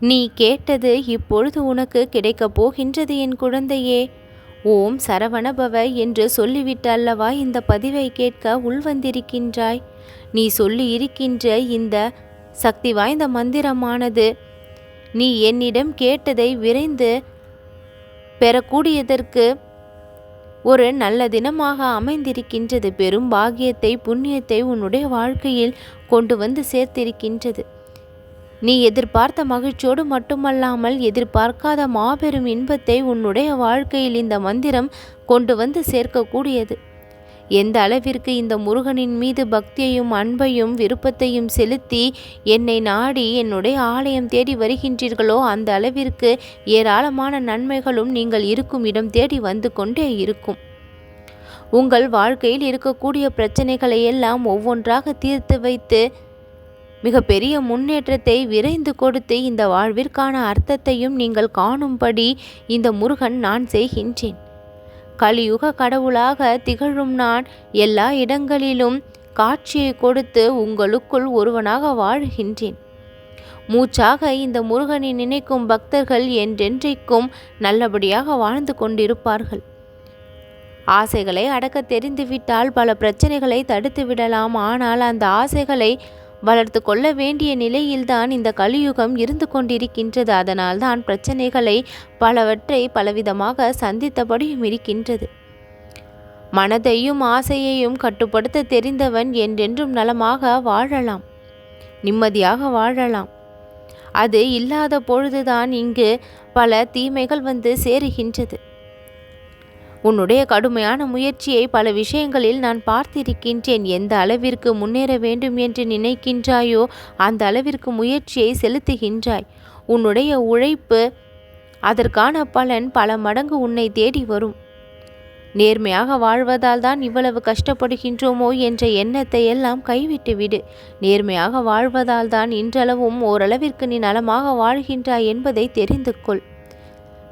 நீ கேட்டது இப்பொழுது உனக்கு கிடைக்கப் போகின்றது என் குழந்தையே. ஓம் சரவணபவ என்று சொல்லிவிட்டல்லவா இந்த பதிவை கேட்க உள்வந்திருக்கின்றாய் நீ சொல்லி இருக்கின்ற இந்த சக்தி வாய்ந்த மந்திரமானது நீ என்னிடம் கேட்டதை விரைந்து பெறக்கூடியதற்கு ஒரு நல்ல தினமாக அமைந்திருக்கின்றது. பெரும் பாக்கியத்தை புண்ணியத்தை உன்னுடைய வாழ்க்கையில் கொண்டு வந்து சேர்த்திருக்கின்றது. நீ எதிர்பார்த்த மகிழ்ச்சியோடு மட்டுமல்லாமல் எதிர்பார்க்காத மாபெரும் இன்பத்தை உன்னுடைய வாழ்க்கையில் இந்த மந்திரம் கொண்டு வந்து சேர்க்கக்கூடியது. எந்த அளவிற்கு இந்த முருகனின் மீது பக்தியையும் அன்பையும் விருப்பத்தையும் செலுத்தி என்னை நாடி என்னுடைய ஆலயம் தேடி வருகின்றீர்களோ அந்த அளவிற்கு ஏராளமான நன்மைகளும் நீங்கள் இருக்கும் இடம் தேடி வந்து கொண்டே இருக்கும். உங்கள் வாழ்க்கையில் இருக்கக்கூடிய பிரச்சனைகளை எல்லாம் ஒவ்வொன்றாக தீர்த்து வைத்து மிகப்பெரிய முன்னேற்றத்தை விரைந்து கொடுத்து இந்த வாழ்விற்கான அர்த்தத்தையும் நீங்கள் காணும்படி இந்த முருகன் நான் செய்கின்றேன். கலியுக கடவுளாக திகழும் நான் எல்லா இடங்களிலும் காட்சியை கொடுத்து உங்களுக்குள் ஒருவனாக வாழ்கின்றேன். மூச்சாக இந்த முருகனை நினைக்கும் பக்தர்கள் என்றென்றைக்கும் நல்லபடியாக வாழ்ந்து கொண்டிருப்பார்கள். ஆசைகளை அடக்க தெரிந்துவிட்டால் பல பிரச்சனைகளை தடுத்து விடலாம் ஆனால் அந்த ஆசைகளை வளர்த்து கொள்ள வேண்டிய நிலையில்தான் இந்த கலியுகம் இருந்து கொண்டிருக்கின்றது. அதனால்தான் பிரச்சனைகளை பலவற்றை பலவிதமாக சந்தித்தபடியும் இருக்கின்றது. மனதையும் ஆசையையும் கட்டுப்படுத்த தெரிந்தவன் என்றென்றும் நலமாக வாழலாம். நிம்மதியாக வாழலாம். அது இல்லாத பொழுதுதான் இங்கு பல தீமைகள் வந்து சேருகின்றது. உன்னுடைய கடுமையான முயற்சியை பல விஷயங்களில் நான் பார்த்திருக்கின்றேன். எந்த அளவிற்கு முன்னேற வேண்டும் என்று நினைக்கின்றாயோ அந்த அளவிற்கு முயற்சியை செலுத்துகின்றாய். உன்னுடைய உழைப்பு அதற்கான பலன் பல மடங்கு உன்னை தேடி வரும். நேர்மையாக வாழ்வதால் தான் இவ்வளவு கஷ்டப்படுகின்றோமோ என்ற எண்ணத்தை எல்லாம் கைவிட்டுவிடு நேர்மையாக வாழ்வதால் தான் இன்றளவும் ஓரளவிற்கு நீ நலமாக வாழ்கின்றாய் என்பதை தெரிந்து கொள்.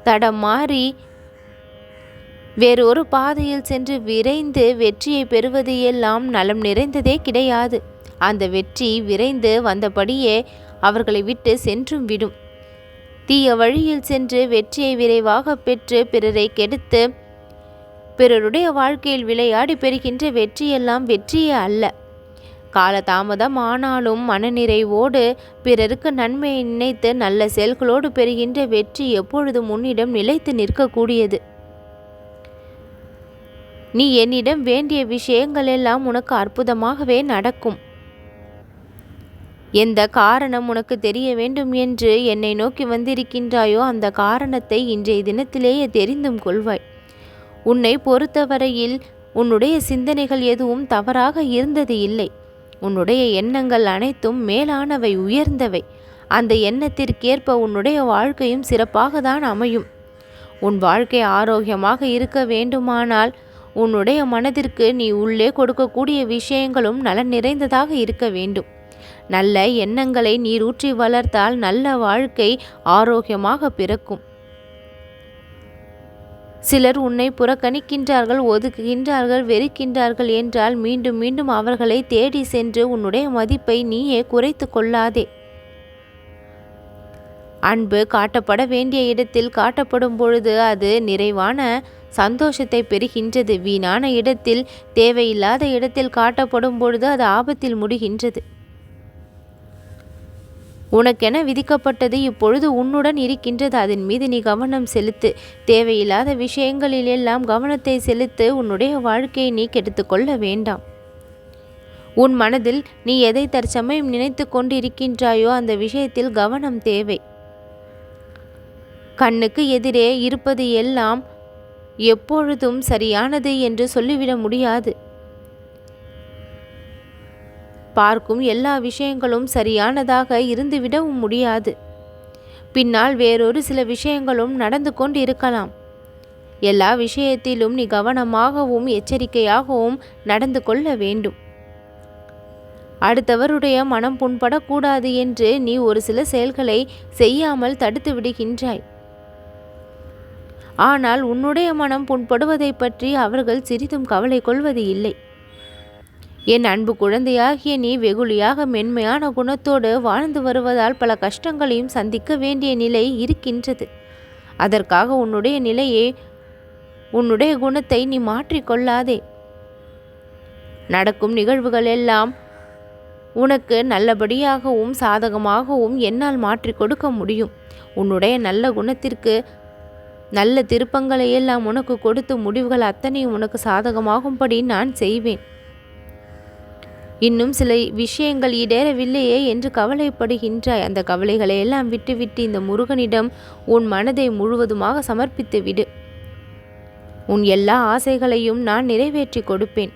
தடம் மாறி வேறொரு பாதையில் சென்று விரைந்து வெற்றியை பெறுவது எல்லாம் நலம் நிறைந்ததே கிடையாது. அந்த வெற்றி விரைந்து வந்தபடியே அவர்களை விட்டு சென்றும் விடும். தீய வழியில் சென்று வெற்றியை விரைவாக பெற்று பிறரை கெடுத்து பிறருடைய வாழ்க்கையில் விளையாடி பெறுகின்ற வெற்றியெல்லாம் வெற்றியே அல்ல. காலதாமதம் ஆனாலும் மனநிறைவோடு பிறருக்கு நன்மையை நினைத்து நல்ல செயல்களோடு பெறுகின்ற வெற்றி எப்பொழுதும் உன்னிடம் நிலைத்து நிற்கக்கூடியது. நீ என்னிடம் வேண்டிய விஷயங்கள் எல்லாம் உனக்கு அற்புதமாகவே நடக்கும். எந்த காரணம் உனக்கு தெரிய வேண்டும் என்று என்னை நோக்கி வந்திருக்கின்றாயோ அந்த காரணத்தை இன்றைய தினத்திலேயே தெரிந்தும் கொள்வாய். உன்னை பொறுத்தவரையில் உன்னுடைய சிந்தனைகள் எதுவும் தவறாக இருந்தது இல்லை. உன்னுடைய எண்ணங்கள் அனைத்தும் மேலானவை உயர்ந்தவை. அந்த எண்ணத்திற்கேற்ப உன்னுடைய வாழ்க்கையும் சிறப்பாக தான் அமையும். உன் வாழ்க்கை ஆரோக்கியமாக இருக்க வேண்டுமானால் உன்னுடைய மனதிற்கு நீ உள்ளே கொடுக்கக்கூடிய விஷயங்களும் நலன் நிறைந்ததாக இருக்க வேண்டும். நல்ல எண்ணங்களை நீர் ஊற்றி வளர்த்தால் நல்ல வாழ்க்கை ஆரோக்கியமாக பிறக்கும். சிலர் உன்னை புறக்கணிக்கின்றார்கள் ஒதுக்குகின்றார்கள் வெறுக்கின்றார்கள் என்றால் மீண்டும் மீண்டும் அவர்களை தேடி சென்று உன்னுடைய மதிப்பை நீயே குறைத்து கொள்ளாதே. அன்பு காட்டப்பட வேண்டிய இடத்தில் காட்டப்படும் பொழுது அது நிறைவான சந்தோஷத்தை பெறுகின்றது. வீணான இடத்தில் தேவையில்லாத இடத்தில் காட்டப்படும் பொழுது அது ஆபத்தில் முடிகின்றது. உனக்கென விதிக்கப்பட்டது இப்பொழுது உன்னுடன் இருக்கின்றது. அதன் மீது நீ கவனம் செலுத்து. தேவையில்லாத விஷயங்களில் எல்லாம் கவனத்தை செலுத்து. உன்னுடைய வாழ்க்கையை நீ கெடுத்துக்கொள்ள வேண்டாம். உன் மனதில் நீ எதை தற்சமயம் நினைத்து கொண்டு இருக்கின்றாயோ அந்த விஷயத்தில் கவனம் தேவை. கண்ணுக்கு எதிரே இருப்பது எல்லாம் எப்பொழுதும் சரியானது என்று சொல்லிவிட முடியாது. பார்க்கும் எல்லா விஷயங்களும் சரியானதாக இருந்துவிடவும் முடியாது. பின்னால் வேறொரு சில விஷயங்களும் நடந்து கொண்டு இருக்கலாம் எல்லா விஷயத்திலும் நீ கவனமாகவும் எச்சரிக்கையாகவும் நடந்து கொள்ள வேண்டும். அடுத்தவருடைய மனம் புண்படக்கூடாது என்று நீ ஒரு சில செயல்களை செய்யாமல் தடுத்து விடுகின்றாய் ஆனால் உன்னுடைய மனம் புண்படுவதை பற்றி அவர்கள் சிறிதும் கவலை கொள்வது இல்லை. என் அன்பு குழந்தையாகிய நீ வெகுளியாக மென்மையான குணத்தோடு வாழ்ந்து வருவதால் பல கஷ்டங்களையும் சந்திக்க வேண்டிய நிலை இருக்கின்றது. அதற்காக உன்னுடைய நிலையை உன்னுடைய குணத்தை நீ மாற்றிக்கொள்ளாதே நடக்கும் நிகழ்வுகள் எல்லாம் உனக்கு நல்லபடியாகவும் சாதகமாகவும் என்னால் மாற்றி கொடுக்க முடியும். உன்னுடைய நல்ல குணத்திற்கு நல்ல திருப்பங்களை எல்லாம் உனக்கு கொடுத்து முடிவுகள் அத்தனையும் உனக்கு சாதகமாகும்படி நான் செய்வேன். இன்னும் சில விஷயங்கள் இடேறவில்லையே என்று கவலைப்படுகின்றாய். அந்த கவலைகளை எல்லாம் விட்டுவிட்டு இந்த முருகனிடம் உன் மனதை முழுவதுமாக சமர்ப்பித்து விடு உன் எல்லா ஆசைகளையும் நான் நிறைவேற்றி கொடுப்பேன்.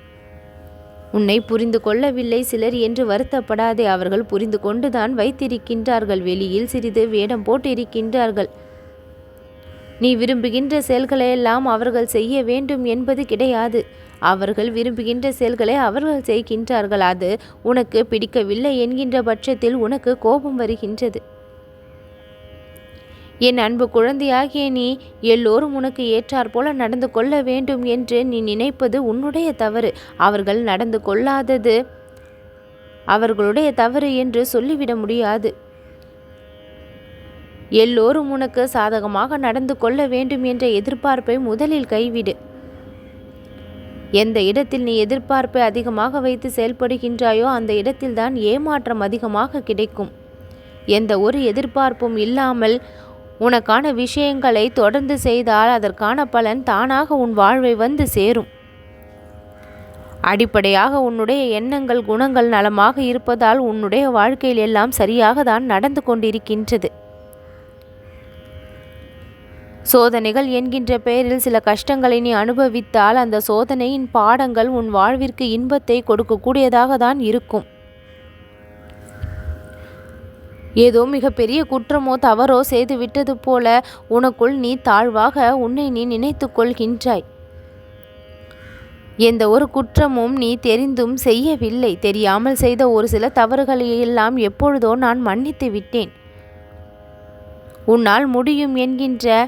உன்னை புரிந்து கொள்ளவில்லை சிலர் என்று வருத்தப்படாதே. அவர்கள் புரிந்து கொண்டுதான் வைத்திருக்கின்றார்கள். வெளியில் சிறிது வேடம் போட்டிருக்கின்றார்கள். நீ விரும்புகின்ற செயல்களையெல்லாம் அவர்கள் செய்ய வேண்டும் என்பது கிடையாது. அவர்கள் விரும்புகின்ற செயல்களை அவர்கள் செய்கின்றார்கள். அது உனக்கு பிடிக்கவில்லை என்கின்ற பட்சத்தில் உனக்கு கோபம் வருகின்றது. என் அன்பு குழந்தையாகிய நீ எல்லோரும் உனக்கு ஏற்றாற்போல நடந்து கொள்ள வேண்டும் என்று நீ நினைப்பது உன்னுடைய தவறு. அவர்கள் நடந்து கொள்ளாதது அவர்களுடைய தவறு என்று சொல்லிவிட முடியாது. எல்லோரும் உனக்கு சாதகமாக நடந்து கொள்ள வேண்டும் என்ற எதிர்பார்ப்பை முதலில் கைவிடு. எந்த இடத்தில் நீ எதிர்பார்ப்பை அதிகமாக வைத்து செயல்படுகின்றாயோ அந்த இடத்தில்தான் ஏமாற்றம் அதிகமாக கிடைக்கும். எந்த ஒரு எதிர்பார்ப்பும் இல்லாமல் உனக்கான விஷயங்களை தொடர்ந்து செய்தால் அதற்கான பலன் தானாக உன் வாழ்வை வந்து சேரும். அடிப்படையாக உன்னுடைய எண்ணங்கள் குணங்கள் நலமாக இருப்பதால் உன்னுடைய வாழ்க்கையில் எல்லாம் சரியாக தான் நடந்து கொண்டிருக்கின்றது. சோதனைகள் என்கின்ற பெயரில் சில கஷ்டங்களை நீ அனுபவித்தால் அந்த சோதனையின் பாடங்கள் உன் வாழ்விற்கு இன்பத்தை கொடுக்கக்கூடியதாக தான் இருக்கும். ஏதோ மிகப்பெரிய குற்றமோ தவறோ செய்து விட்டது போல உனக்குள் நீ தாழ்வாக உன்னை நீ நினைத்து கொள்கின்றாய். எந்த ஒரு குற்றமும் நீ தெரிந்தும் செய்யவில்லை. தெரியாமல் செய்த ஒரு சில தவறுகளையெல்லாம் எப்பொழுதோ நான் மன்னித்து விட்டேன். உன்னால் முடியும் என்கின்ற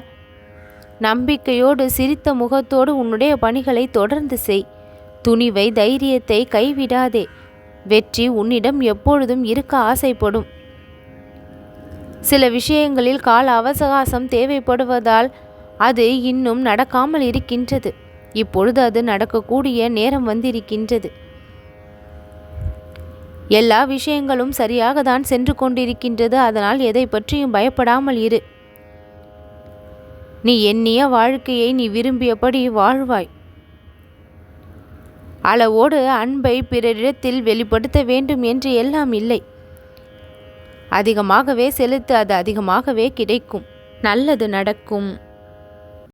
நம்பிக்கையோடு சிரித்த முகத்தோடு உன்னுடைய பணிகளை தொடர்ந்து செய். துணிவை தைரியத்தை கைவிடாதே. வெற்றி உன்னிடம் எப்பொழுதும் இருக்க ஆசைப்படும். சில விஷயங்களில் கால அவகாசம் தேவைப்படுவதால் அது இன்னும் நடக்காமல் இருக்கின்றது. இப்பொழுது அது நடக்கக்கூடிய நேரம் வந்திருக்கின்றது. எல்லா விஷயங்களும் சரியாக தான் சென்று கொண்டிருக்கின்றது. அதனால் எதை பற்றியும் பயப்படாமல் இரு. நீ எண்ணிய வாழ்க்கையை நீ விரும்பியபடி வாழ்வாய். அளவோடு அன்பை பிறரிடத்தில் வெளிப்படுத்த வேண்டும் என்று எல்லாம் இல்லை. அதிகமாகவே செலுத்து அது அதிகமாகவே கிடைக்கும். நல்லது நடக்கும்.